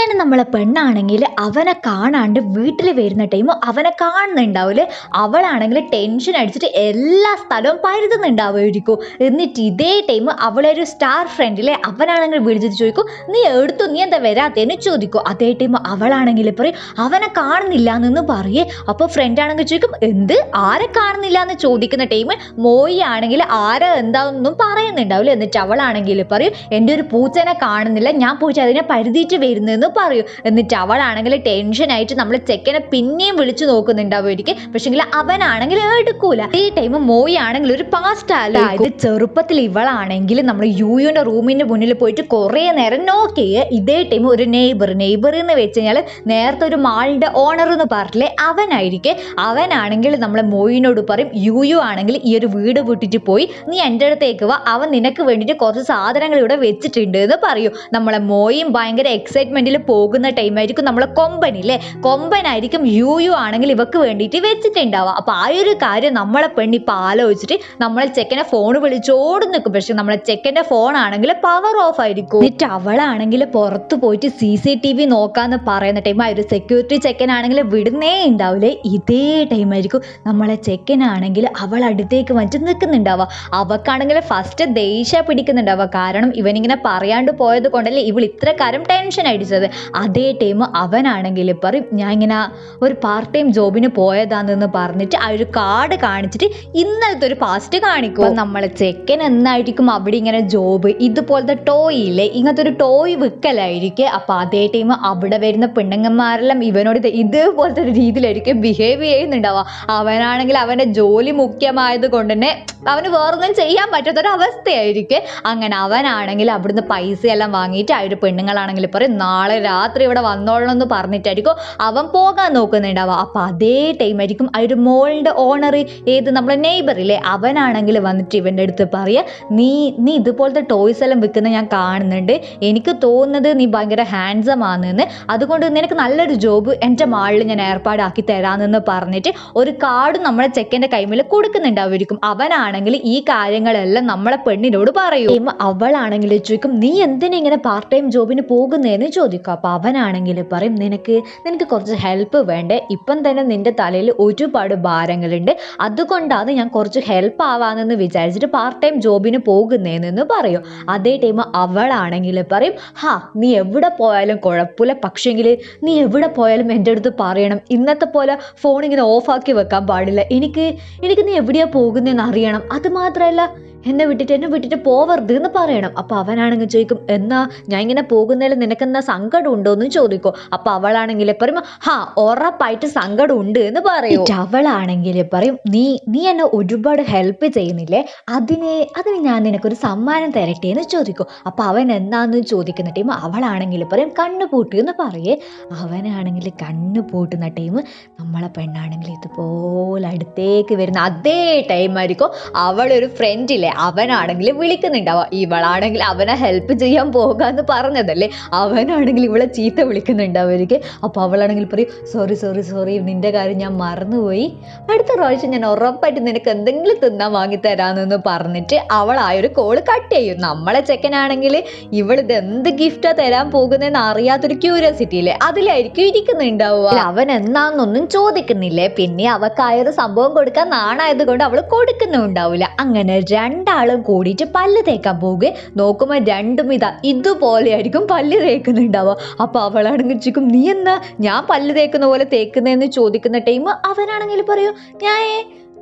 അങ്ങനെ നമ്മളെ പെണ്ണാണെങ്കിൽ അവനെ കാണാണ്ട് വീട്ടിൽ വരുന്ന ടൈം അവനെ കാണുന്നുണ്ടാവില്ല അവളാണെങ്കിൽ ടെൻഷൻ അടിച്ചിട്ട് എല്ലാ സ്ഥലവും പരുതുന്നുണ്ടാവുമായിരിക്കും. എന്നിട്ട് ഇതേ ടൈം അവളെ ഒരു സ്റ്റാർ ഫ്രണ്ടിലെ അവനാണെങ്കിൽ വിളിച്ചിട്ട് ചോദിക്കും നീ എടുത്തു നീ എന്താ വരാത്തേന്ന് ചോദിക്കും. അതേ ടൈം അവളാണെങ്കിൽ പറയും അവനെ കാണുന്നില്ല എന്ന് പറയേ. അപ്പോൾ ഫ്രണ്ട് ആണെങ്കിൽ ചോദിക്കും എന്ത്? ആരെ കാണുന്നില്ല എന്ന് ചോദിക്കുന്ന ടൈം മോയി ആണെങ്കിൽ ആരെ എന്താണെന്നും പറയുന്നുണ്ടാവില്ല. എന്നിട്ട് അവളാണെങ്കിൽ പറയും എന്റെ ഒരു പൂച്ചനെ കാണുന്നില്ല ഞാൻ പൂച്ച അതിനെ പരുതിയിട്ട് വരുന്നതെന്ന് പറയും. എന്നിട്ട് അവളാണെങ്കിൽ ടെൻഷനായിട്ട് നമ്മൾ ചെക്കനെ പിന്നെയും വിളിച്ചു നോക്കുന്നുണ്ടാവുമായിരിക്കും പക്ഷെങ്കിൽ അവനാണെങ്കിൽ എടുക്കൂല. ഈ ടൈം മോയി ആണെങ്കിൽ ഒരു പാസ്റ്റ് അല്ല ഇത് ചെറുപ്പത്തിൽ ഇവളാണെങ്കിൽ നമ്മൾ യുയുടെ റൂമിന്റെ മുന്നിൽ പോയിട്ട് കുറേ നേരം നോക്കി ഇതേ ടൈം ഒരു നെയ്ബർ നെയ്ബർ എന്ന് വെച്ച് കഴിഞ്ഞാൽ നേരത്തെ ഒരു മാളിന്റെ ഓണർ എന്ന് പറഞ്ഞില്ലേ അവനായിരിക്കെ. അവനാണെങ്കിൽ നമ്മളെ മോയിനോട് പറയും യു യു ആണെങ്കിൽ ഈ ഒരു വീട് വിട്ടിട്ട് പോയി. നീ എന്റെ അടുത്തേക്ക് വാ. അവൻ നിനക്ക് വേണ്ടിയിട്ട് കുറച്ച് സാധനങ്ങൾ ഇവിടെ വെച്ചിട്ടുണ്ട് എന്ന് പറയൂ. നമ്മളെ മോയും ഭയങ്കര എക്സൈറ്റ്മെന്റിൽ പോകുന്ന ടൈമായിരിക്കും നമ്മളെ കൊമ്പനില്ലേ കൊമ്പനായിരിക്കും യു യു ആണെങ്കിൽ ഇവക്ക് വേണ്ടിയിട്ട് വെച്ചിട്ടുണ്ടാവുക. അപ്പോൾ ആ ഒരു കാര്യം നമ്മളെ പെണ്ണിപ്പോൾ ആലോചിച്ചിട്ട് നമ്മളെ ചെക്കനെ ഫോൺ വിളിച്ചോട് നിൽക്കും പക്ഷെ നമ്മളെ ചെക്കന്റെ ഫോൺ ആണെങ്കിൽ പവർ ഓഫ് ആയിരിക്കും. എന്നിട്ട് അവളാണെങ്കിൽ പുറത്ത് പോയിട്ട് സി സി ടി വി നോക്കാന്ന് പറയുന്ന ടൈം ആ ഒരു സെക്യൂരിറ്റി ചെക്കനാണെങ്കിൽ വിടുന്നേ ഉണ്ടാവില്ലേ ഇതേ ടൈം ആയിരിക്കും നമ്മളെ ചെക്കനാണെങ്കിൽ അവൾ അടുത്തേക്ക് വന്നിട്ട് നിൽക്കുന്നുണ്ടാവുക. അവക്കാണെങ്കിൽ ഫസ്റ്റ് ദേഷ്യ പിടിക്കുന്നുണ്ടാവുക. കാരണം ഇവനിങ്ങനെ പറയാണ്ട് പോയത് കൊണ്ടല്ലേ ഇവൾ ഇത്രക്കാരം ടെൻഷൻ അടിച്ചത്. അതേ ടൈം അവനാണെങ്കിൽ പറയും ഞാൻ ഇങ്ങനെ ഒരു പാർട്ട് ടൈം ജോബിന് പോയതാണെന്ന് പറഞ്ഞിട്ട് ആ ഒരു കാർഡ് കാണിച്ചിട്ട് ഇന്നലത്തെ ഒരു പാസ്റ്റ് കാണിക്കും. നമ്മൾ ചെക്കൻ എന്നായിരിക്കും അവിടെ ഇങ്ങനെ ജോബ് ഇതുപോലത്തെ ടോയ് ഇല്ലേ ഇങ്ങനത്തെ ഒരു ടോയ് വിൽക്കലായിരിക്കും അപ്പൊ അതേ ടൈം അവിടെ വരുന്ന പെണ്ണുങ്ങന്മാരെല്ലാം ഇവനോട് ഇത് ഇതുപോലത്തെ ഒരു രീതിയിലായിരിക്കും ബിഹേവ് ചെയ്യുന്നുണ്ടാവുക അവനാണെങ്കിൽ അവന്റെ ജോലി മുഖ്യമായത് കൊണ്ട് തന്നെ അവന് വേറൊന്നും ചെയ്യാൻ പറ്റാത്തൊരു അവസ്ഥയായിരിക്കും. അങ്ങനെ അവനാണെങ്കിൽ അവിടുന്ന് പൈസ എല്ലാം വാങ്ങിയിട്ട് ആ ഒരു പെണ്ണുങ്ങളാണെങ്കിൽ പറയും നാളെ രാത്രി ഇവിടെ വന്നോളണം എന്ന് പറഞ്ഞിട്ടായിരിക്കും അവൻ പോകാൻ നോക്കുന്നുണ്ടാവുക. അപ്പൊ അതേ ടൈം ആയിരിക്കും ആ ഒരു മോളിന്റെ ഓണർ ഏത് നമ്മളെ നെയ്ബർ ഇല്ലേ അവനാണെങ്കിൽ വന്നിട്ട് ഇവന്റെ അടുത്ത് പറയുക നീ നീ ഇതുപോലത്തെ ടോയ്സ് എല്ലാം വിൽക്കുന്ന ഞാൻ കാണുന്നുണ്ട്. എനിക്ക് തോന്നുന്നത് നീ ഭയങ്കര ഹാൻസം ആണെന്ന്. അതുകൊണ്ട് നിനക്ക് നല്ലൊരു ജോബ് എന്റെ മാളിൽ ഞാൻ ഏർപ്പാടാക്കി തരാമെന്ന് പറഞ്ഞിട്ട് ഒരു കാർഡ് നമ്മളെ ചെക്കന്റെ കൈമിൽ കൊടുക്കുന്നുണ്ടാവുമായിരിക്കും. അവനാണെങ്കിൽ ഈ കാര്യങ്ങളെല്ലാം നമ്മളെ പെണ്ണിനോട് പറയും. അവളാണെങ്കിൽ ചോദിക്കും നീ എന്തിനാ ഇങ്ങനെ പാർട്ട് ടൈം ജോബിന് പോകുന്നതെന്ന് ചോദിക്കും. അപ്പോൾ അവനാണെങ്കിൽ പറയും നിനക്ക് നിനക്ക് കുറച്ച് ഹെൽപ്പ് വേണ്ടേ? ഇപ്പം തന്നെ നിന്റെ തലയിൽ ഒരുപാട് ഭാരങ്ങളുണ്ട്. അതുകൊണ്ടാണ് ഞാൻ കുറച്ച് ഹെൽപ്പ് ആവാമെന്ന് വിചാരിച്ചിട്ട് പാർട്ട് ടൈം ജോബിന് പോകുന്നതെന്ന് പറയും. അതേ ടൈം അവളാണെങ്കിൽ പറയും ഹാ നീ എവിടെ പോയാലും കുഴപ്പമില്ല. പക്ഷേങ്കിൽ നീ എവിടെ പോയാലും എന്റെ അടുത്ത് പറയണം. ഇന്നത്തെ പോലെ ഫോൺ ഇങ്ങനെ ഓഫാക്കി വെക്കാൻ പാടില്ല. എനിക്ക് എനിക്ക് നീ എവിടെയാണ് പോകുന്നതെന്ന് അറിയണം. അത് മാത്രമല്ല എന്നെ വിട്ടിട്ട് എന്നെ വിട്ടിട്ട് പോവരുത് എന്ന് പറയണം. അപ്പൊ അവനാണെങ്കിൽ ചോദിക്കും എന്നാ ഞാൻ ഇങ്ങനെ പോകുന്നതിൽ നിനക്കെന്നാ സങ്കടം ഉണ്ടോ എന്ന് ചോദിക്കും. അപ്പൊ അവളാണെങ്കിൽ പറയും ഹാ ഉറപ്പായിട്ട് സങ്കടം ഉണ്ട് എന്ന് പറയും. അവളാണെങ്കിൽ പറയും നീ നീ എന്നെ ഒരുപാട് ഹെൽപ്പ് ചെയ്യുന്നില്ലേ? അതിന് അതിന് ഞാൻ നിനക്കൊരു സമ്മാനം തരട്ടെ എന്ന് ചോദിക്കും. അപ്പൊ അവൻ എന്നാന്ന് ചോദിക്കുന്ന ടൈം അവളാണെങ്കിൽ പറയും കണ്ണു എന്ന് പറയേ. അവനാണെങ്കിൽ കണ്ണു പൂട്ടുന്ന ടൈം നമ്മളെ പെണ്ണാണെങ്കിൽ ഇതുപോലെ അടുത്തേക്ക് വരുന്ന അതേ ടൈം ആയിരിക്കും അവളൊരു ഫ്രണ്ടില്ലേ അവനാണെങ്കിൽ വിളിക്കുന്നുണ്ടാവുക ഇവളാണെങ്കിൽ അവനെ ഹെൽപ്പ് ചെയ്യാൻ പോകാന്ന് പറഞ്ഞതല്ലേ? അവനാണെങ്കിൽ ഇവളെ ചീത്ത വിളിക്കുന്നുണ്ടാവുമായിരിക്കും അപ്പോൾ അവളാണെങ്കിൽ പറയും സോറി സോറി സോറി നിന്റെ കാര്യം ഞാൻ മറന്നുപോയി. അടുത്ത പ്രാവശ്യം ഞാൻ ഉറപ്പായിട്ട് നിനക്ക് എന്തെങ്കിലും തിന്നാൻ വാങ്ങിത്തരാമെന്ന് പറഞ്ഞിട്ട് അവൾ ആ ഒരു കട്ട് ചെയ്യും. നമ്മളെ ചെക്കനാണെങ്കിൽ ഇവളിത് എന്ത് ഗിഫ്റ്റാ തരാൻ പോകുന്നതെന്ന് അറിയാത്തൊരു ക്യൂരിയോസിറ്റി ഇല്ലേ അതിലായിരിക്കും ഇരിക്കുന്നുണ്ടാവുക. അവൻ എന്നാന്നൊന്നും ചോദിക്കുന്നില്ലേ? പിന്നെ അവക്കായൊരു സംഭവം കൊടുക്കാൻ നാണായത് കൊണ്ട് അവൾ കൊടുക്കുന്നുണ്ടാവില്ല. അങ്ങനെ രണ്ടാളും കൂടിയിട്ട് പല്ല് തേക്കാൻ പോകുക നോക്കുമ്പോൾ രണ്ടും ഇതാ ഇതുപോലെയായിരിക്കും പല്ല് തേക്കുന്നുണ്ടാവുക. അപ്പൊ അവളാണെങ്കിൽ ചോദിക്കും നീ എന്നാ ഞാൻ പല്ല് തേക്കുന്ന പോലെ തേക്കുന്നതെന്ന് ചോദിക്കുന്ന ടൈം അവനാണെങ്കിൽ പറയൂ ഞാൻ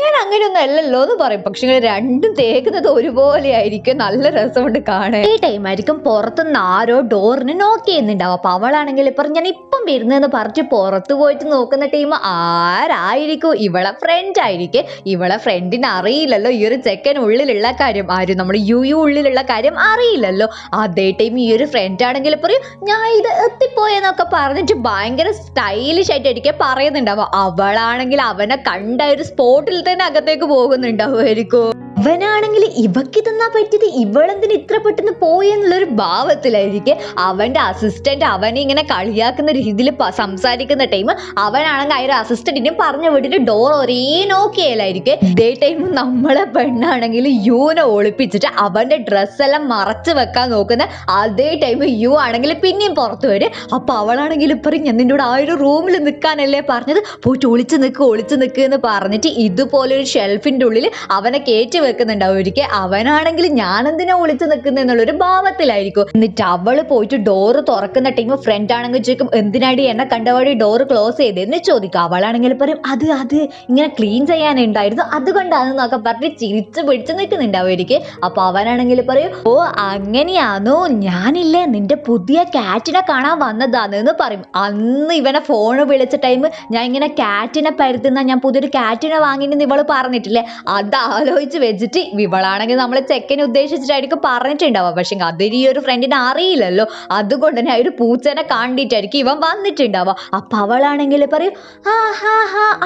ഞാൻ അങ്ങനെയൊന്നും അല്ലല്ലോ എന്ന് പറയും. പക്ഷെ ഇങ്ങനെ രണ്ടും തേക്കുന്നത് ഒരുപോലെ ആയിരിക്കും നല്ല രസമുണ്ട് കാണാൻ. ഈ ടൈം ആയിരിക്കും പുറത്തുനിന്ന് ആരോ ഡോറിന് നോക്കി ചെയ്യുന്നുണ്ടാവും. അപ്പൊ അവളാണെങ്കിൽ ഇപ്പം ഞാൻ ഇപ്പം വരുന്നതെന്ന് പറഞ്ഞ് പുറത്ത് പോയിട്ട് നോക്കുന്ന ടീം ആരായിരിക്കും? ഇവളെ ഫ്രണ്ട് ആയിരിക്കും. ഇവളെ ഫ്രണ്ടിന് അറിയില്ലല്ലോ. ഈ ഒരു ചെക്കൻ ഉള്ളിലുള്ള കാര്യം. ആരും നമ്മൾ യു യു ഉള്ളിലുള്ള കാര്യം അറിയില്ലല്ലോ. അതേ ടൈം ഈ ഒരു ഫ്രണ്ട് ആണെങ്കിൽ പറയും ഞാൻ ഇത് എത്തിപ്പോയെന്നൊക്കെ പറഞ്ഞിട്ട് ഭയങ്കര സ്റ്റൈലിഷ് ആയിട്ട് എനിക്ക് പറയുന്നുണ്ടാവും അവളാണെങ്കിൽ അവനെ കണ്ട ഒരു സ്പോട്ടിൽ തന്നെ അകത്തേക്ക് പോകുന്നുണ്ടാവുമായിരിക്കും. അവനാണെങ്കിൽ ഇവക്ക് തന്നാ പറ്റിയത് ഇവളെന്തിന് ഇത്ര പെട്ടെന്ന് പോയി എന്നുള്ളൊരു ഭാവത്തിലായിരിക്കെ. അവന്റെ അസിസ്റ്റന്റ് അവനെ ഇങ്ങനെ കളിയാക്കുന്ന രീതിയിൽ സംസാരിക്കുന്ന ടൈം അവനാണെങ്കിൽ ആ ഒരു അസിസ്റ്റന്റിനെ പറഞ്ഞു വിട്ടിട്ട് ഡോർ ഒരേ നോക്കിയാലായിരിക്കും. ഇതേ ടൈം നമ്മളെ പെണ്ണാണെങ്കിൽ യുവിനെ ഒളിപ്പിച്ചിട്ട് അവന്റെ ഡ്രസ്സെല്ലാം മറച്ചു വെക്കാൻ നോക്കുന്ന അതേ ടൈം യു ആണെങ്കിൽ പിന്നെയും പുറത്തു വരും. അപ്പൊ അവളാണെങ്കിൽ പറയും ഞാൻ നിന്നോട് ആ ഒരു റൂമിൽ നിൽക്കാനല്ലേ പറഞ്ഞത്? പോയിട്ട് ഒളിച്ചു നിൽക്ക് ഒളിച്ചു നിൽക്ക് എന്ന് പറഞ്ഞിട്ട് ഇതുപോലൊരു ഷെൽഫിന്റെ ഉള്ളിൽ അവനെ കയറ്റി വെക്കുന്നുണ്ടാവും ഒരിക്കൽ അവനാണെങ്കിൽ ഞാൻ എന്തിനാ ഒളിച്ചു നിൽക്കുന്നത് എന്നുള്ളൊരു ഭാവത്തിലായിരിക്കും. എന്നിട്ട് അവൾ പോയിട്ട് ഡോറ് തുറക്കുന്ന ടൈം ഫ്രണ്ട് ആണെങ്കിൽ ചോദിക്കും എന്തിനാടി എന്നെ കണ്ടപാടി ഡോറ് ക്ലോസ് ചെയ്തതെന്ന് ചോദിക്കും. അവളാണെങ്കിൽ പറയും അത് അത് ഇങ്ങനെ ക്ലീൻ ചെയ്യാനുണ്ടായിരുന്നു. അതുകൊണ്ടാണെന്നൊക്കെ പറഞ്ഞ് ചിരിച്ച് പിടിച്ച് നിൽക്കുന്നുണ്ടാവും ഒരിക്കൽ. അപ്പൊ അവനാണെങ്കിൽ പറയും ഓ അങ്ങനെയാണോ ഞാനില്ലേ നിന്റെ പുതിയ കാറ്റിനെ കാണാൻ വന്നതാന്ന് എന്ന് പറയും. അന്ന് ഇവനെ ഫോൺ വിളിച്ച ടൈം ഞാൻ ഇങ്ങനെ കാറ്റിനെ പരുത്തുന്ന ഞാൻ പുതിയൊരു കാറ്റിനെ വാങ്ങിന്ന് ഇവൾ പറഞ്ഞിട്ടില്ലേ? അത് ആലോചിച്ച് വെച്ചിട്ട് വിവളാണെങ്കിൽ നമ്മൾ ചെക്കനെ ഉദ്ദേശിച്ചിട്ടായിരിക്കും പറഞ്ഞിട്ടുണ്ടാവുക. പക്ഷെ അത് ഈ ഒരു ഫ്രണ്ടിനെ അറിയില്ലല്ലോ. അതുകൊണ്ട് തന്നെ ആ ഒരു പൂച്ചനെ കണ്ടിട്ടായിരിക്കും ഇവൻ വന്നിട്ടുണ്ടാവുക. അപ്പൊ അവളാണെങ്കിൽ പറയും ആ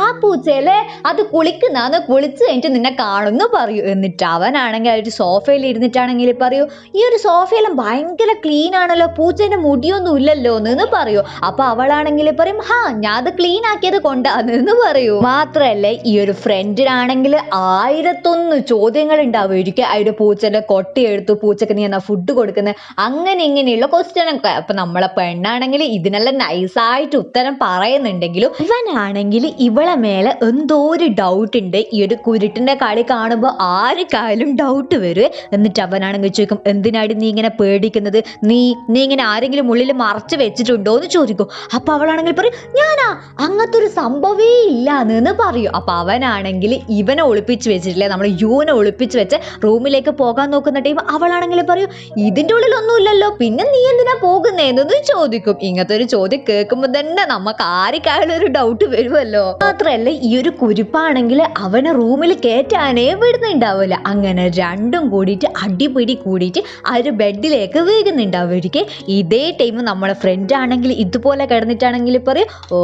ആ പൂച്ചയല്ലേ അത് കുളിക്കുന്നാന്ന് കുളിച്ച് കഴിഞ്ഞിട്ട് നിന്നെ കാണുന്നു പറയൂ. എന്നിട്ട് അവനാണെങ്കിൽ ആ ഒരു സോഫയിൽ ഇരുന്നിട്ടാണെങ്കിൽ പറയൂ ഈ ഒരു സോഫയെല്ലാം ഭയങ്കര ക്ലീൻ ആണല്ലോ. പൂച്ചേന്റെ മുടിയൊന്നും ഇല്ലല്ലോ എന്ന് പറയൂ. അപ്പൊ അവളാണെങ്കിൽ പറയും ഹാ ഞാൻ അത് ക്ലീൻ ആക്കിയത് കൊണ്ടാന്ന് പറയൂ. മാത്രല്ല ഈ ഒരു ഫ്രണ്ടിനാണെങ്കിൽ ആയിരത്തൊന്ന് ചോദ്യങ്ങൾ ഉണ്ടാവും ഒരിക്കൽ ആ ഒരു പൂച്ചന്റെ കൊട്ടിയെടുത്തു പൂച്ചക്ക് നീ എന്നാ ഫുഡ് കൊടുക്കുന്നത് അങ്ങനെ ഇങ്ങനെയുള്ള ക്വസ്റ്റ്യൻ ഒക്കെ. അപ്പൊ നമ്മളെ പെണ്ണാണെങ്കിൽ ഇതിനെല്ലാം നൈസായിട്ട് ഉത്തരം പറയുന്നുണ്ടെങ്കിലും ഇവനാണെങ്കിൽ ഇവളെ മേലെ എന്തോ ഒരു ഡൗട്ട് ഉണ്ട്. ഈ ഒരു കുരുട്ടിന്റെ കളി കാണുമ്പോൾ ആർക്കായാലും ഡൗട്ട് വരും. എന്നിട്ട് അവനാണെങ്കിൽ ചോദിക്കും എന്തിനാടി നീ ഇങ്ങനെ പേടിക്കുന്നത്? നീ നീ ഇങ്ങനെ ആരെങ്കിലും ഉള്ളിൽ മറച്ചു വെച്ചിട്ടുണ്ടോ? എന്ന് ചോദിക്കും. അപ്പൊ അവളാണെങ്കിൽ പറയും ഞാനാ അങ്ങനത്തെ ഒരു സംഭവേ ഇല്ല എന്ന് പറയും. അപ്പൊ അവനാണെങ്കിൽ ഇവനെ ഒളിപ്പിച്ച് വെച്ചിട്ടില്ലേ? നമ്മൾ യുവിനെ ഒളിപ്പിച്ച് വെച്ച് റൂമിലേക്ക് പോകാൻ നോക്കുന്ന ടൈം അവളാണെങ്കിൽ പറയും ഇതിന്റെ ഉള്ളിലൊന്നും ഇല്ലല്ലോ പിന്നെ നീ എന്തിനാ പോകുന്നതെന്ന് ചോദിക്കും. ഇങ്ങനത്തെ ഒരു ചോദ്യം കേൾക്കുമ്പോൾ തന്നെ നമുക്ക് ആർക്കായാലും ഒരു ഡൗട്ട് വരുമല്ലോ മാത്രമല്ല ഈ ഒരു കുരിപ്പാണെങ്കിൽ അവനെ റൂമിൽ കയറ്റാനേ വിടുന്നുണ്ടാവില്ല. അങ്ങനെ രണ്ടും കൂടിയിട്ട് അടിപിടി കൂടിയിട്ട് ആ ഒരു ബെഡിലേക്ക് വീകുന്നുണ്ടാവുമായിരിക്കും ഇതേ ടൈം നമ്മളെ ഫ്രണ്ട് ആണെങ്കിൽ ഇതുപോലെ കിടന്നിട്ടാണെങ്കിൽ പറയും ഓ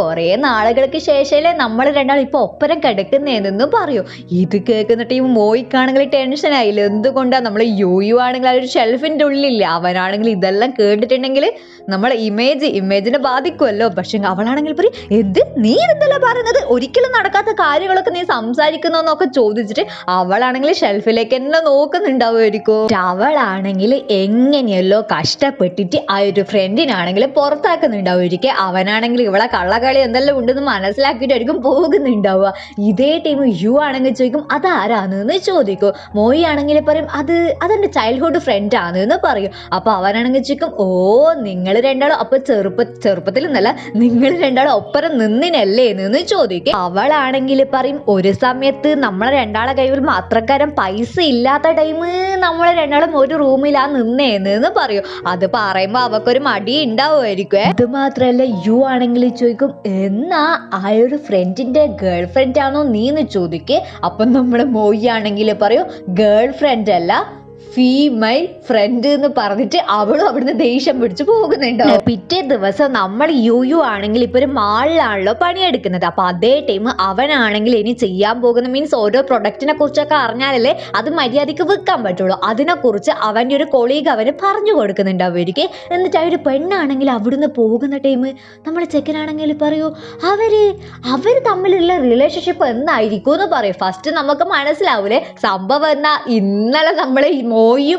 കുറേ നാളുകൾക്ക് ശേഷമല്ലേ നമ്മൾ രണ്ടാളും ഇപ്പൊ ഒപ്പരം കിടക്കുന്നതെന്ന് പറയൂ. ഇത് കേൾക്കുന്ന ടൈം മോയിക്കാണെങ്കിൽ ടെൻഷൻ ആയില്ല? എന്തുകൊണ്ടാ നമ്മൾ യു യു ആണെങ്കിൽ ആ ഒരു ഷെൽഫിന്റെ ഉള്ളിലില്ല? അവനാണെങ്കിൽ ഇതെല്ലാം കേട്ടിട്ടുണ്ടെങ്കിൽ നമ്മളെ ഇമേജ് ഇമേജിനെ ബാധിക്കുമല്ലോ പക്ഷെ അവളാണെങ്കിൽ പറയും എന്ത്? നീ എന്തല്ല പറയുന്നത്? ഒരിക്കലും നടക്കാത്ത കാര്യങ്ങളൊക്കെ നീ സംസാരിക്കുന്നോന്നൊക്കെ ചോദിച്ചിട്ട് അവളാണെങ്കിൽ ഷെൽഫിലേക്ക് തന്നെ നോക്കുന്നുണ്ടാവുമായിരിക്കും. അവളാണെങ്കിൽ എങ്ങനെയല്ലോ കഷ്ടപ്പെട്ടിട്ട് ആ ഒരു ഫ്രണ്ടിനാണെങ്കിൽ പുറത്താക്കുന്നുണ്ടാവുമായിരിക്കും. അവനാണെങ്കിൽ ഇവളെ കള്ളക്കളി എന്തെല്ലാം ഉണ്ടെന്ന് മനസ്സിലാക്കിയിട്ടായിരിക്കും പോകുന്നുണ്ടാവുക. ഇതേ ടൈം യു ആണെങ്കിൽ ചോദിക്കും അതാരാന്ന്? ചോദിക്കും. മോയി ആണെങ്കിൽ പറയും അത് അതെന്റെ ചൈൽഡ്ഹുഡ് ഫ്രണ്ട് ആണ് എന്ന് പറയും. അപ്പോൾ അവനാണെങ്കിൽ ചോദിക്കും ഓ നിങ്ങൾ രണ്ടാളും അപ്പൊ ചെറുപ്പ ചെറുപ്പത്തിൽ നിന്നല്ല നിങ്ങൾ രണ്ടാളും ഒപ്പരം നിന്നിനല്ലേ എന്ന് ചോദിക്കും. അവളാണെങ്കിൽ പറയും ഒരു സമയത്ത് നമ്മളെ രണ്ടാളെ കയ്യിൽ മാത്രക്കാരൻ പൈസ ഇല്ലാത്ത ടൈം നമ്മളെ രണ്ടാളും ഒരു റൂമിലാ നിന്നേന്ന് എന്ന് പറയും. അത് പറയുമ്പോ അവക്കൊരു മടി ഉണ്ടാവുമായിരിക്കും അത് മാത്രല്ല യു ആണെങ്കിൽ ചോദിക്കും എന്നാ ആ ഒരു ഫ്രണ്ടിന്റെ ഗേൾ ഫ്രണ്ട് ആണോ നീ എന്ന് ചോദിക്കേ. അപ്പം നമ്മുടെ മോയി ആണെങ്കിൽ പറയൂ ഗേൾ ഫ്രണ്ട് അല്ല ഫീമൈൽ ഫ്രണ്ട് എന്ന് പറഞ്ഞിട്ട് അവളും അവിടുന്ന് ദേഷ്യം പിടിച്ചു പോകുന്നുണ്ടോ. പിറ്റേ ദിവസം നമ്മൾ യു യു ആണെങ്കിൽ ഇപ്പൊ ഒരു മാളിലാണല്ലോ പണിയെടുക്കുന്നത്. അപ്പൊ അതേ ടൈം അവനാണെങ്കിൽ ഇനി ചെയ്യാൻ പോകുന്ന മീൻസ് ഓരോ പ്രൊഡക്റ്റിനെ കുറിച്ചൊക്കെ അറിഞ്ഞാലല്ലേ അത് മര്യാദയ്ക്ക് വിൽക്കാൻ പറ്റുള്ളൂ. അതിനെക്കുറിച്ച് അവന്റെ ഒരു കൊളീഗ് അവന് പറഞ്ഞു കൊടുക്കുന്നുണ്ട് അവർക്ക്. എന്നിട്ട് ആ ഒരു പെണ്ണാണെങ്കിൽ അവിടുന്ന് പോകുന്ന ടൈം നമ്മുടെ ചെക്കനാണെങ്കിൽ പറയൂ അവർ അവർ തമ്മിലുള്ള റിലേഷൻഷിപ്പ് എന്തായിരിക്കും? എന്ന് പറയും. ഫസ്റ്റ് നമുക്ക് മനസ്സിലാവൂലേ സംഭവം എന്നാ ഇന്നലെ നമ്മളെ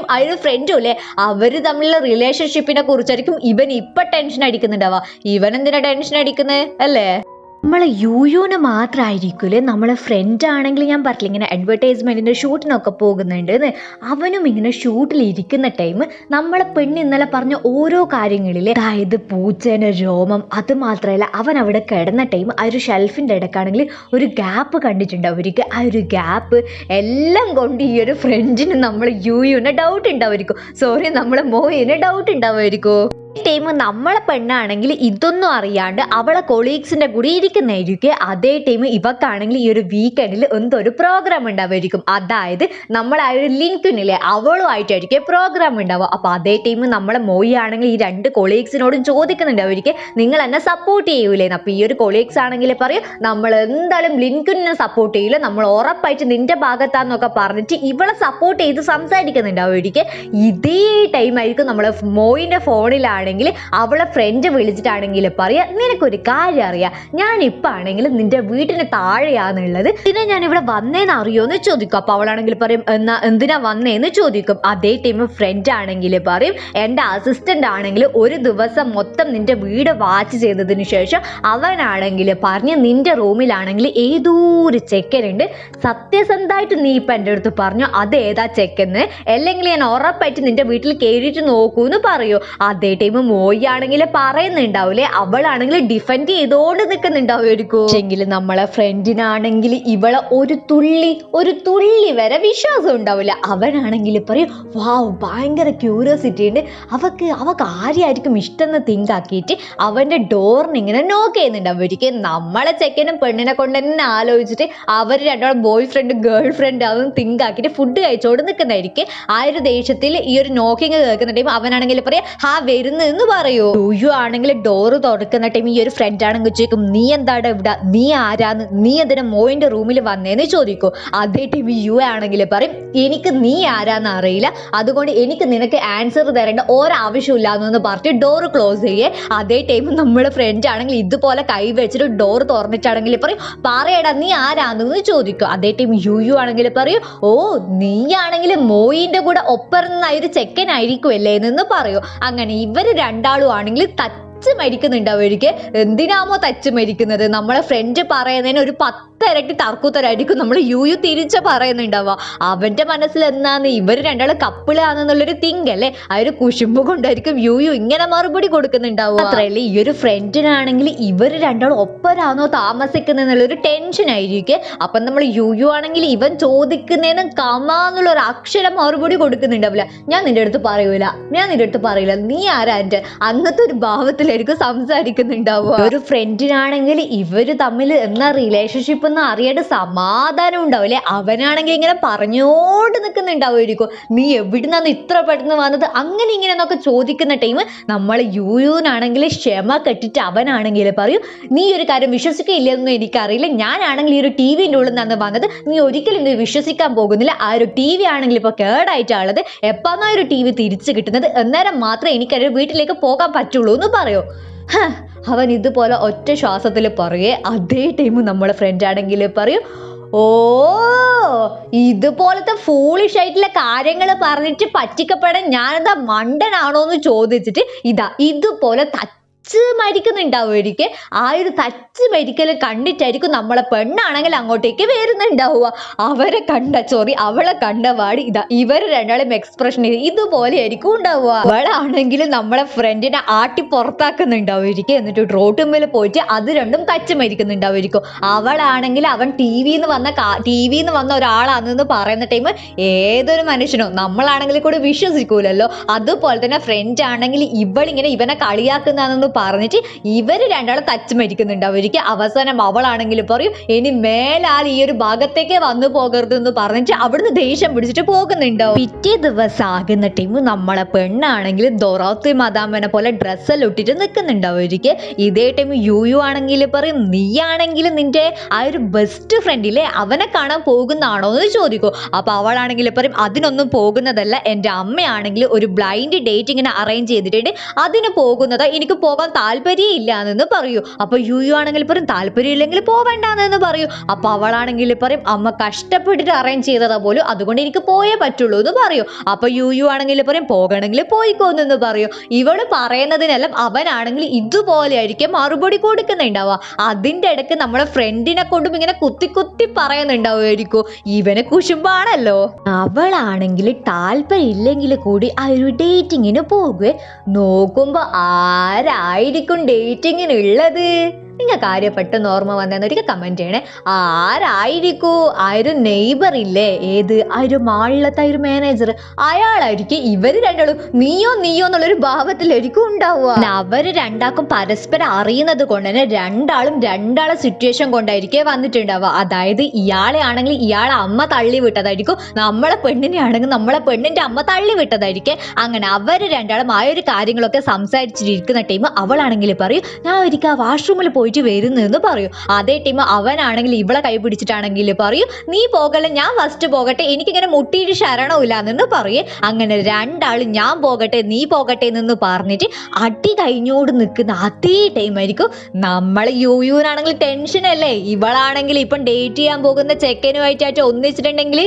ആ ഒരു ഫ്രണ്ടും അല്ലേ? അവർ തമ്മിലുള്ള റിലേഷൻഷിപ്പിനെ കുറിച്ചായിരിക്കും ഇവൻ ഇപ്പൊ ടെൻഷൻ അടിക്കുന്നുണ്ടാവുക. ഇവൻ എന്തിനാ ടെൻഷൻ അടിക്കുന്നത് അല്ലേ? നമ്മളെ യുയുന് മാത്രമായിരിക്കൂലേ നമ്മളെ ഫ്രണ്ട് ആണെങ്കിൽ ഞാൻ പറഞ്ഞില്ല ഇങ്ങനെ അഡ്വർടൈസ്മെന്റിന്റെ ഷൂട്ടിനൊക്കെ പോകുന്നുണ്ട് അവനും ഇങ്ങനെ ഷൂട്ടിൽ ഇരിക്കുന്ന ടൈം നമ്മളെ പെണ്ണ് ഇന്നലെ പറഞ്ഞ ഓരോ കാര്യങ്ങളിൽ അതായത് പൂച്ചേന്റെ രോമം അത് മാത്രമല്ല അവൻ അവിടെ കിടന്ന ടൈം ആ ഒരു ഷെൽഫിന്റെ ഇടക്കാണെങ്കിൽ ഒരു ഗ്യാപ്പ് കണ്ടിട്ടുണ്ട് അവർക്ക്. ആ ഒരു ഗ്യാപ്പ് എല്ലാം കൊണ്ട് ഈ ഒരു ഫ്രണ്ടിന് നമ്മൾ യുയുനെ ഡൗട്ട് ഉണ്ടാവുമായിരിക്കും സോറി നമ്മളെ മോയിന് ഡൗട്ട് ഉണ്ടാവുമായിരിക്കും ടൈം നമ്മളെ പെണ്ണാണെങ്കിൽ ഇതൊന്നും അറിയാണ്ട് അവളെ കൊളീഗ്സിന്റെ കൂടി ഇരിക്കുന്നതായിരിക്കും. അതേ ടൈം ഇവക്കാണെങ്കിൽ ഈ ഒരു വീക്കെൻഡിൽ എന്തോ ഒരു പ്രോഗ്രാം ഉണ്ടാവുമായിരിക്കും. അതായത് നമ്മൾ ആ ഒരു ലിങ്കിനില്ലേ അവളുമായിട്ടായിരിക്കും പ്രോഗ്രാം ഉണ്ടാവുക. അപ്പൊ അതേ ടൈം നമ്മളെ മോയി ആണെങ്കിൽ ഈ രണ്ട് കൊളീഗ്സിനോടും ചോദിക്കുന്നുണ്ടാവുമായിരിക്കും. നിങ്ങൾ എന്നെ സപ്പോർട്ട് ചെയ്യൂലേന്ന് അപ്പൊ ഈ ഒരു കൊളീഗ്സ് ആണെങ്കിൽ പറയും നമ്മൾ എന്തായാലും ലിങ്കിനെ സപ്പോർട്ട് ചെയ്യില്ല നമ്മൾ ഉറപ്പായിട്ട് നിന്റെ ഭാഗത്താന്നൊക്കെ പറഞ്ഞിട്ട് ഇവളെ സപ്പോർട്ട് ചെയ്ത് സംസാരിക്കുന്നുണ്ടാവുമായിരിക്കും. ഇതേ ടൈം ആയിരിക്കും നമ്മളെ മോയിന്റെ ഫോണിലാണെങ്കിൽ അവളെ ഫ്രണ്ട് വിളിച്ചിട്ടാണെങ്കിൽ പറയാ നിനക്കൊരു കാര്യം അറിയാം. ഞാൻ ഇപ്പൊ ആണെങ്കിൽ നിന്റെ വീട്ടിന് താഴെയാന്നുള്ളത് പിന്നെ ഞാൻ ഇവിടെ വന്നേന്ന് അറിയോന്ന് ചോദിക്കും. അപ്പൊ അവളാണെങ്കിൽ പറയും എന്നാ എന്തിനാ വന്നേന്ന് ചോദിക്കും. അതേ ടൈം ഫ്രണ്ട് ആണെങ്കിൽ പറയും എന്റെ അസിസ്റ്റന്റ് ആണെങ്കിൽ ഒരു ദിവസം മൊത്തം നിന്റെ വീട് വാച്ച് ചെയ്തതിന് ശേഷം അവനാണെങ്കിൽ പറഞ്ഞ് നിന്റെ റൂമിലാണെങ്കിൽ ഏതോ ഒരു ചെക്കനുണ്ട്. സത്യസന്ധമായിട്ട് നീ ഇപ്പൊ എന്റെ അടുത്ത് പറഞ്ഞു അത് ഏതാ ചെക്കെന്ന് അല്ലെങ്കിൽ ഞാൻ ഉറപ്പായിട്ട് നിന്റെ വീട്ടിൽ കയറിയിട്ട് നോക്കൂന്ന് പറയൂ. അതേ ടൈം മോയി ആണെങ്കിൽ പറയുന്നുണ്ടാവൂലേ? അവളാണെങ്കിൽ ഡിഫെൻഡ് ചെയ്തോണ്ട് നിൽക്കുന്നുണ്ടാവുമായിരിക്കും എങ്കിൽ നമ്മളെ ഫ്രണ്ടിനാണെങ്കിൽ ഇവളെ ഒരു തുള്ളി ഒരു തുള്ളി വരെ വിശ്വാസം ഉണ്ടാവില്ല. അവനാണെങ്കിൽ പറയും വാവ് ഭയങ്കര ക്യൂരിയോസിറ്റി ഉണ്ട്. അവക്ക് അവക്ക് ആരെയായിരിക്കും ഇഷ്ടം എന്ന് തിങ്ക് ആക്കിയിട്ട് അവന്റെ ഡോറിന് ഇങ്ങനെ നോക്ക് ചെയ്യുന്നുണ്ടാവും. അവർക്ക് നമ്മളെ ചെക്കനും പെണ്ണിനെ കൊണ്ട് തന്നെ ആലോചിച്ചിട്ട് അവർ രണ്ടാളും ബോയ് ഫ്രണ്ട് ഗേൾ ഫ്രണ്ട് അതൊന്നും തിങ്ക് ആക്കിയിട്ട് ഫുഡ് കഴിച്ചോണ്ട് നിൽക്കുന്നതായിരിക്കും ആ ഒരു ദേഷ്യത്തിൽ ഈ ഒരു നോക്കിങ് കേൾക്കുന്ന ടൈം അവനാണെങ്കിൽ പറയാം ആ വരുന്നു എന്ന് പറയൂ? യുയു ആണെങ്കിൽ ഡോറ് തുറക്കുന്ന ടൈം ഈ ഒരു ഫ്രണ്ട് ആണെങ്കിൽ ചോദിക്കും നീ എന്താടാ ഇവിടെ? നീ ആരാന്ന്? നീ എന്തിനാ മോയിന്റെ റൂമിൽ വന്നേന്ന് ചോദിക്കും. അതേ ടൈം യു ആണെങ്കിൽ പറയും എനിക്ക് നീ ആരാന്ന് അറിയില്ല. അതുകൊണ്ട് എനിക്ക് നിനക്ക് ആൻസർ തരേണ്ട ഒരാവശ്യമില്ല എന്ന് പറഞ്ഞിട്ട് ഡോറ് ക്ലോസ് ചെയ്യേ. അതേ ടൈം നമ്മുടെ ഫ്രണ്ട് ആണെങ്കിൽ ഇതുപോലെ കൈ വെച്ചിട്ട് ഡോർ തുറന്നിട്ടാണെങ്കിൽ പറയും പറയടാ നീ ആരാന്ന് ചോദിക്കും. അതേ ടൈം യു യു ആണെങ്കിൽ പറയും ഓ നീ ആണെങ്കിൽ മോയിന്റെ കൂടെ ഒപ്പം ഒരു ചെക്കൻ ആയിരിക്കുമല്ലേ എന്ന് പറയൂ. അങ്ങനെ രണ്ടാളും ആണെങ്കിൽ തച്ച് മരിക്കുന്നുണ്ട് അവർക്ക് എന്തിനാമോ തച്ച് മരിക്കുന്നത്? നമ്മളെ ഫ്രണ്ട് പറയുന്നതിന് ഒരു പത്തിരട്ടി തർക്കുത്തരായിരിക്കും നമ്മൾ യു യു തിരിച്ച് പറയുന്നുണ്ടാവുക. അവന്റെ മനസ്സിൽ എന്നാന്ന് ഇവർ രണ്ടാളും കപ്പിളാണെന്നുള്ളൊരു തിങ്ക് അല്ലേ? ആ ഒരു കുശുമ്പ് കൊണ്ടായിരിക്കും യു യു ഇങ്ങനെ മറുപടി കൊടുക്കുന്നുണ്ടാവുക. അത്രയല്ലേ ഈ ഒരു ഫ്രണ്ടിനാണെങ്കിൽ ഇവർ രണ്ടാളും ഒപ്പരാണോ താമസിക്കുന്നത് എന്നുള്ളൊരു ടെൻഷൻ ആയിരിക്കും. അപ്പം നമ്മൾ യു യു ആണെങ്കിൽ ഇവൻ ചോദിക്കുന്നതിന് കമാന്നുള്ള ഒരു അക്ഷരം മറുപടി കൊടുക്കുന്നുണ്ടാവില്ല. ഞാൻ നിന്റെ അടുത്ത് പറയൂല. ഞാൻ നിന്റെ അടുത്ത് പറയില്ല നീ ആരാ എന്റെ? അങ്ങനത്തെ ഒരു ഭാവത്തിലായിരിക്കും സംസാരിക്കുന്നുണ്ടാവുക. ഒരു ഫ്രണ്ടിനാണെങ്കിൽ ഇവർ തമ്മിൽ എന്നാ റിലേഷൻഷിപ്പ് എന്ന് അറിയേണ്ട സമാധാനം ഉണ്ടാവില്ലേ അവനാണെങ്കിൽ ഇങ്ങനെ പറഞ്ഞോണ്ട് നിൽക്കുന്നുണ്ടാവുമായിരിക്കും. നീ എവിടുന്നാന്ന് ഇത്ര പെട്ടെന്ന് വന്നത്? അങ്ങനെ ഇങ്ങനെ എന്നൊക്കെ ചോദിക്കുന്ന ടൈം നമ്മൾ യുയുനാണെങ്കിൽ ക്ഷമ കെട്ടിട്ട് അവനാണെങ്കിൽ പറയും നീ ഒരു കാര്യം വിശ്വസിക്കില്ലെന്നും എനിക്കറിയില്ല. ഞാനാണെങ്കിൽ ഈ ഒരു ടി വിന്റെ ഉള്ളിൽ നിന്നാണ് വന്നത്. നീ ഒരിക്കലും ഇത് വിശ്വസിക്കാൻ പോകുന്നില്ല. ആ ഒരു ടി വി ആണെങ്കിൽ ഇപ്പോൾ കേടായിട്ടുള്ളത് എപ്പാന്നാ ഒരു ടി വി തിരിച്ചു കിട്ടുന്നത്? അന്നേരം മാത്രമേ എനിക്കൊരു വീട്ടിലേക്ക് പോകാൻ പറ്റുള്ളൂ എന്ന് പറയോ. അവൻ ഇതുപോലെ ഒറ്റ ശ്വാസത്തിൽ പറയേ അതേ ടൈം നമ്മളെ ഫ്രണ്ട് ആണെങ്കിൽ പറയും ഓ ഇതുപോലത്തെ ഫൂളിഷ് ആയിട്ടുള്ള കാര്യങ്ങൾ പറഞ്ഞിട്ട് പറ്റിക്കപ്പെടാൻ ഞാനെന്താ മണ്ടനാണോ എന്ന് ചോദിച്ചിട്ട് ഇതാ ഇതുപോലെ തച്ച് മരിക്കുന്നുണ്ടാവുമായിരിക്കും. ആ ഒരു തച്ച് മരിക്കൽ കണ്ടിട്ടായിരിക്കും നമ്മളെ പെണ്ണാണെങ്കിൽ അങ്ങോട്ടേക്ക് വരുന്നുണ്ടാവുക. അവരെ കണ്ട സോറി അവളെ കണ്ട വാടി ഇതാ ഇവർ രണ്ടാളും എക്സ്പ്രഷൻ ഇതുപോലെ ആയിരിക്കും ഉണ്ടാവുക. അവളാണെങ്കിൽ നമ്മളെ ഫ്രണ്ടിനെ ആട്ടി പുറത്താക്കുന്നുണ്ടാവുമായിരിക്കും. എന്നിട്ട് റോട്ടുമ്പിൽ പോയിട്ട് അത് രണ്ടും തച്ച് മരിക്കുന്നുണ്ടാവുമായിരിക്കും. അവളാണെങ്കിൽ അവൻ ടി വിന്ന് വന്ന ടി വിന്ന് വന്ന ഒരാളാണെന്ന് പറയുന്ന ടൈം ഏതൊരു മനുഷ്യനോ നമ്മളാണെങ്കിൽ കൂടി വിശ്വസിക്കൂലല്ലോ. അതുപോലെ തന്നെ ഫ്രണ്ട് ആണെങ്കിൽ ഇവളിങ്ങനെ ഇവനെ കളിയാക്കുന്നതെന്ന് പറഞ്ഞിട്ട് ഇവർ രണ്ടാളും തച്ച് മരിക്കുന്നുണ്ട്. അവർക്ക് അവസാനം അവളാണെങ്കിൽ പറയും ഇനി മേലാൽ ഈ ഒരു ഭാഗത്തേക്ക് വന്നു പോകരുത് എന്ന് പറഞ്ഞിട്ട് അവിടുന്ന് ദേഷ്യം പിടിച്ചിട്ട് പോകുന്നുണ്ടാവും പിറ്റേ ദിവസം ആകുന്ന ടീം നമ്മളെ പെണ്ണാണെങ്കിൽ ദൊറാത്തി മദാമനെ പോലെ ഡ്രസ്സെല്ലാം ഇട്ടിട്ട് നിൽക്കുന്നുണ്ടാവും അവർക്ക്. ഇതേ ടൈം യു യു ആണെങ്കിൽ പറയും നീയാണെങ്കിൽ നിന്റെ ആ ഒരു ബെസ്റ്റ് ഫ്രണ്ടില്ലേ അവനെ കാണാൻ പോകുന്നതാണോ എന്ന് ചോദിക്കും. അപ്പൊ അവളാണെങ്കിൽ പറയും അതിനൊന്നും പോകുന്നതല്ല. എന്റെ അമ്മയാണെങ്കിൽ ഒരു ബ്ലൈൻഡ് ഡേറ്റ് ഇങ്ങനെ അറേഞ്ച് ചെയ്തിട്ടുണ്ട്. അതിന് പോകുന്നതാ എനിക്ക് പോകാൻ താല്പര്യം ഇല്ല എന്ന് പറയൂ. അപ്പൊ യു യു ആണെങ്കിൽ പറയും താല്പര്യം ഇല്ലെങ്കിൽ പോവേണ്ടെന്ന് പറയൂ. അപ്പൊ അവളാണെങ്കിൽ പറയും അമ്മ കഷ്ടപ്പെട്ടിട്ട് അറേഞ്ച് ചെയ്തതാ പോലും അതുകൊണ്ട് എനിക്ക് പോയേ പറ്റുള്ളൂ എന്ന് പറയൂ. അപ്പൊ യു യു ആണെങ്കിൽ പറയും പോകണമെങ്കിൽ പോയിക്കോന്നെന്ന് പറയൂ. ഇവൾ പറയുന്നതിനെല്ലാം അവനാണെങ്കിൽ ഇതുപോലെ ആയിരിക്കും മറുപടി കൊടുക്കുന്നുണ്ടാവുക. അതിന്റെ ഇടയ്ക്ക് നമ്മുടെ ഫ്രണ്ടിനെ കൊണ്ടും ഇങ്ങനെ കുത്തി കുത്തി പറയുന്നുണ്ടാവുമായിരിക്കും. ഇവനെ കുശുമ്പാണല്ലോ. അവളാണെങ്കിൽ താല്പര്യം ഇല്ലെങ്കിൽ കൂടി ആ ഒരു ഡേറ്റിങ്ങിന് പോകുക നോക്കുമ്പോ ആരായിരിക്കും ഡേറ്റിങ്ങിനുള്ളത് നിങ്ങൾക്ക് ആര്യ പെട്ടെന്ന് ഓർമ്മ വന്നതെന്ന് ഒരിക്കൽ കമന്റ് ചെയ്യണേ. ആരായിരിക്കൂ? ആ ഒരു നെയ്ബർ ഇല്ലേ? ഏത്? ആ ഒരു മാളിലത്തെ ആ ഒരു മാനേജർ അയാളായിരിക്കും ഇവർ രണ്ടാളും നീയോ നീയോ എന്നുള്ളൊരു ഭാവത്തിലായിരിക്കും ഉണ്ടാവുക. അവർ രണ്ടാക്കും പരസ്പരം അറിയുന്നത് കൊണ്ട് തന്നെ രണ്ടാളും രണ്ടാളെ സിറ്റുവേഷൻ കൊണ്ടായിരിക്കേ വന്നിട്ടുണ്ടാവുക. അതായത് ഇയാളെ ആണെങ്കിൽ ഇയാളെ അമ്മ തള്ളി വിട്ടതായിരിക്കും. നമ്മളെ പെണ്ണിനെ ആണെങ്കിൽ നമ്മളെ പെണ്ണിന്റെ അമ്മ തള്ളി വിട്ടതായിരിക്കേ. അങ്ങനെ അവർ രണ്ടാളും ആ ഒരു കാര്യങ്ങളൊക്കെ സംസാരിച്ചിരിക്കുന്ന ടൈം അവളാണെങ്കിൽ പറയും ഞാൻ ഒരിക്കൽ വാഷ്റൂമിൽ പോയിട്ട് വരുന്നു എന്ന് പറയും. അതേ ടീം അവനാണെങ്കിൽ ഇവളെ കൈ പിടിച്ചിട്ടാണെങ്കിൽ പറയും നീ പോകല്ലേ ഞാൻ ഫസ്റ്റ് പോകട്ടെ എനിക്കിങ്ങനെ മുട്ടിയിട്ട് ശരണമില്ല എന്ന് പറയേ. അങ്ങനെ രണ്ടാളും ഞാൻ പോകട്ടെ നീ പോകട്ടെ എന്ന് പറഞ്ഞിട്ട് അടി കഴിഞ്ഞോട് നിൽക്കുന്ന അതേ ടൈം ആയിരിക്കും നമ്മൾ യു യുനാണെങ്കിൽ ടെൻഷൻ അല്ലേ? ഇവളാണെങ്കിൽ ഇപ്പം ഡേറ്റ് ചെയ്യാൻ പോകുന്ന ചെക്കനുമായിട്ടായിട്ട് ഒന്നിച്ചിട്ടുണ്ടെങ്കിൽ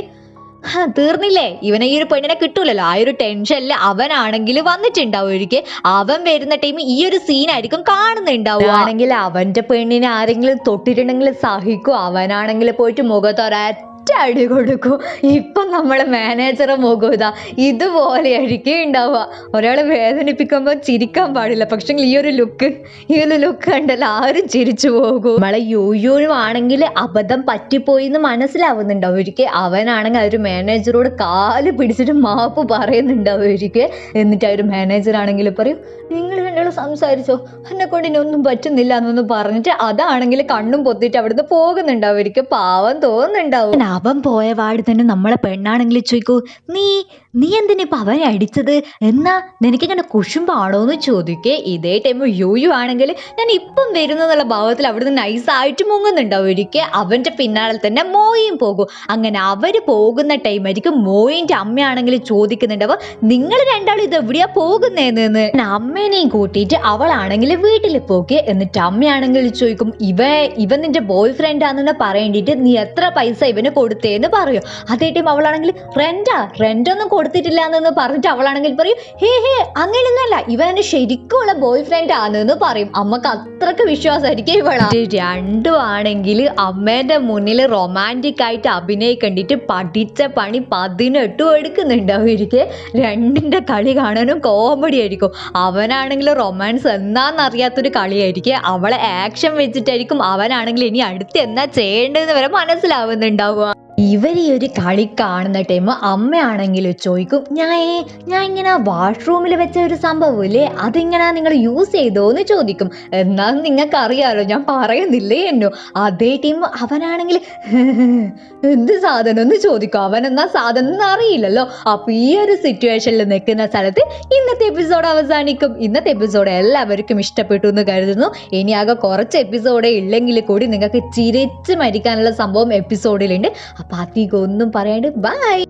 തീർന്നില്ലേ? ഇവനെ ഈ ഒരു പെണ്ണിനെ കിട്ടൂലല്ലോ. ആ ഒരു ടെൻഷൻ ടെൻഷനിൽ അവനാണെങ്കിൽ വന്നിട്ടുണ്ടാവും ഒരിക്കൽ. അവൻ വരുന്ന ടൈം ഈ ഒരു സീനായിരിക്കും കാണുന്നുണ്ടാവും ആണെങ്കിൽ അവന്റെ പെണ്ണിനെ ആരെങ്കിലും തൊട്ടിട്ടുണ്ടെങ്കിൽ സഹിക്കും. അവനാണെങ്കിൽ പോയിട്ട് മുഖത്തൊരറ്റ അടി കൊടുക്കും. ഇപ്പം നമ്മളെ മാനേജറെ മുഖം ഇതുപോലെ ഇതുപോലെയായിരിക്കും ഉണ്ടാവുക ഒരാളെ വേദനിപ്പിക്കുമ്പോൾ ചിരിക്കാൻ പാടില്ല. പക്ഷെ ഈ ഒരു ലുക്ക് ഈ ഒരു ലുക്ക് കണ്ടല്ലോ ആരും ചിരിച്ചു പോകും. നമ്മളെ യോയോയും ആണെങ്കിൽ അബദ്ധം പറ്റിപ്പോയി എന്ന് മനസ്സിലാവുന്നുണ്ടാവും ഒരിക്കൽ അവനാണെങ്കിൽ ആ ഒരു മാനേജറോട് കാൽ പിടിച്ചിട്ട് മാപ്പ് പറയുന്നുണ്ടാവും ഒരിക്കൽ എന്നിട്ട് ആ ഒരു മാനേജർ ആണെങ്കിൽ പറയും നിങ്ങൾ രണ്ടാളും സംസാരിച്ചോ? എന്നെ കൊണ്ട് ഇനി ഒന്നും പറ്റുന്നില്ല എന്നൊന്നും പറഞ്ഞിട്ട് അതാണെങ്കിൽ കണ്ണും പൊത്തിയിട്ട് അവിടുന്ന് പോകുന്നുണ്ടാവും ഒരിക്കൽ പാവം തോന്നുന്നുണ്ടാവും. അവൻ പോയ തന്നെ നമ്മളെ പെണ്ണാണെങ്കിൽ ചോദിക്കൂ നീ നീ എന്തിനാ ഇപ്പൊ അവനെ അടിച്ചത്? എന്നാ നിനക്കിങ്ങനെ കുശുമ്പാണോ എന്ന് ചോദിക്കേ? ഇതേ ടൈം യു യു ആണെങ്കിൽ ഞാൻ ഇപ്പം വരുന്നു എന്നുള്ള ഭാവത്തിൽ അവിടുന്ന് നൈസായിട്ട് മുങ്ങുന്നുണ്ടാവും. ഒരിക്കൽ അവന്റെ പിന്നാലെ തന്നെ മോയും പോകും. അങ്ങനെ അവർ പോകുന്ന ടൈം ആയിരിക്കും മോയിന്റെ അമ്മയാണെങ്കിൽ ചോദിക്കുന്നുണ്ടാവും നിങ്ങൾ രണ്ടാളും ഇത് എവിടെയാ പോകുന്നതെന്ന് അമ്മേനെയും കൂട്ടിയിട്ട് അവളാണെങ്കിൽ വീട്ടിൽ പോകെ എന്നിട്ട് അമ്മയാണെങ്കിൽ ചോദിക്കും ഇവ ഇവൻ നിന്റെ ബോയ് ഫ്രണ്ട് ആണെന്ന് പറയേണ്ടിട്ട് നീ എത്ര പൈസ ഇവന് കൊടുത്തേന്ന് പറയും? അതേ ടൈം അവളാണെങ്കിൽ റെന്റാ റെന്റ് ഒന്നും കൊടുത്തിട്ടില്ല എന്ന് പറഞ്ഞിട്ട് അവളാണെങ്കിൽ പറയും ഹേ ഹേ അങ്ങനെയൊന്നുമല്ല. ഇവൻ എന്റെ ശരിക്കുള്ള ബോയ് ഫ്രണ്ട് ആണെന്ന് പറയും. അമ്മയ്ക്ക് അത്രയ്ക്ക് വിശ്വാസമായിരിക്കും ഇവളാ. രണ്ടു ആണെങ്കിൽ അമ്മേന്റെ മുന്നിൽ റൊമാന്റിക് ആയിട്ട് അഭിനയിക്കണ്ടിട്ട് പഠിച്ച പണി പതിനെട്ടും എടുക്കുന്നുണ്ടാവും ഇരിക്കെ രണ്ടിന്റെ കളി കാണാനും കോമഡി ആയിരിക്കും. അവനാണെങ്കിൽ റൊമാൻസ് എന്താണെന്നറിയാത്തൊരു കളിയായിരിക്കും. അവളെ ആക്ഷൻ വെച്ചിട്ടായിരിക്കും അവനാണെങ്കിൽ ഇനി അടുത്ത് എന്താ ചെയ്യേണ്ടതെന്ന് വരെ മനസ്സിലാവുന്നുണ്ടാവുക. ഇവർ ഈ ഒരു കളി കാണുന്ന ടൈം അമ്മയാണെങ്കിൽ ചോദിക്കും ഞാൻ ഞാൻ ഇങ്ങനെ വാഷ്റൂമിൽ വെച്ച ഒരു സംഭവം സംഭവമില്ലേ? അതിങ്ങനെ നിങ്ങൾ യൂസ് ചെയ്തോ എന്ന് ചോദിക്കും. എന്നാൽ നിങ്ങൾക്ക് അറിയാലോ ഞാൻ പറയുന്നില്ലേ എന്നോ? അതേ ടൈം അവനാണെങ്കിൽ എന്ത് സാധനം? എന്ന് ചോദിക്കും. അവൻ സാധനം എന്ന് അറിയില്ലല്ലോ. അപ്പൊ ഈ ഒരു സിറ്റുവേഷനിൽ നിൽക്കുന്ന സ്ഥലത്ത് ഇന്നത്തെ എപ്പിസോഡ് അവസാനിക്കും. ഇന്നത്തെ എപ്പിസോഡ് എല്ലാവർക്കും ഇഷ്ടപ്പെട്ടു എന്ന് കരുതുന്നു. ഇനി ആകെ കുറച്ച് എപ്പിസോഡേ ഇല്ലെങ്കിൽ കൂടി നിങ്ങൾക്ക് ചിരിച്ച് മരിക്കാനുള്ള സംഭവം എപ്പിസോഡിലുണ്ട് അപ്പൊ ഒന്നും പറയാണ്ട് ബൈ